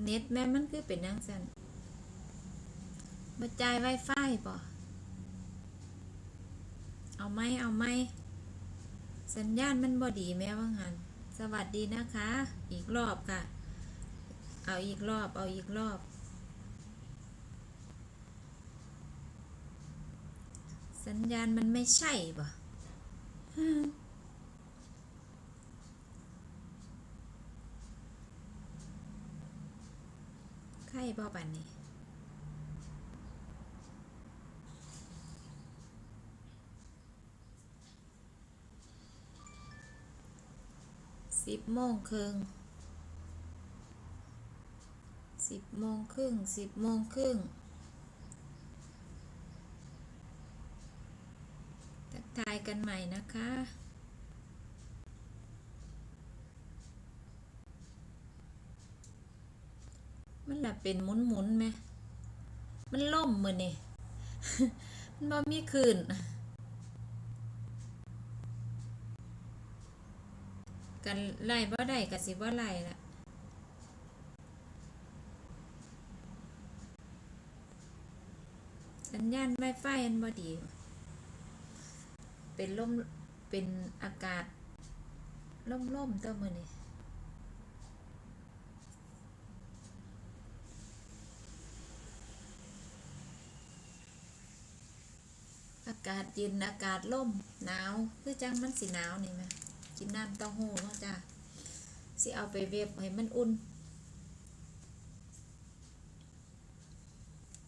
เน็ตแม่มันคือเป็นจังซั่นบ่จ่าย Wi-Fi บ่เอาไหมเอาไหมสัญญาณมันบ่ดีแม่ว่างหันสวัสดีนะคะ อีกรอบค่ะ เอาอีกรอบ เอาอีกรอบ สัญญาณมันไม่ใช่บ่ ใครบ่บัดนี้ สิบโมงครึ่งสิบโมงครึ่งสิบโมงครึ่งทักทายกันใหม่นะคะ มันละเป็นหมุนหมุนๆไหม มันล่มมือนี่มันบ่มีคืนกันไล่บ่ได้ก็สิบ่ไล่ละสัญญาณ Wi-Fi อันบ่ดี เป็นลมเป็นอากาศล่มๆตัวมือนี้ากาศเย็นอากาศล่มหนาวคือจังมันสิหนาวนี่ไหมกินน้ำเต้าหู้เนาะจ้าสิเอาไปเวฟให้มันอุ่น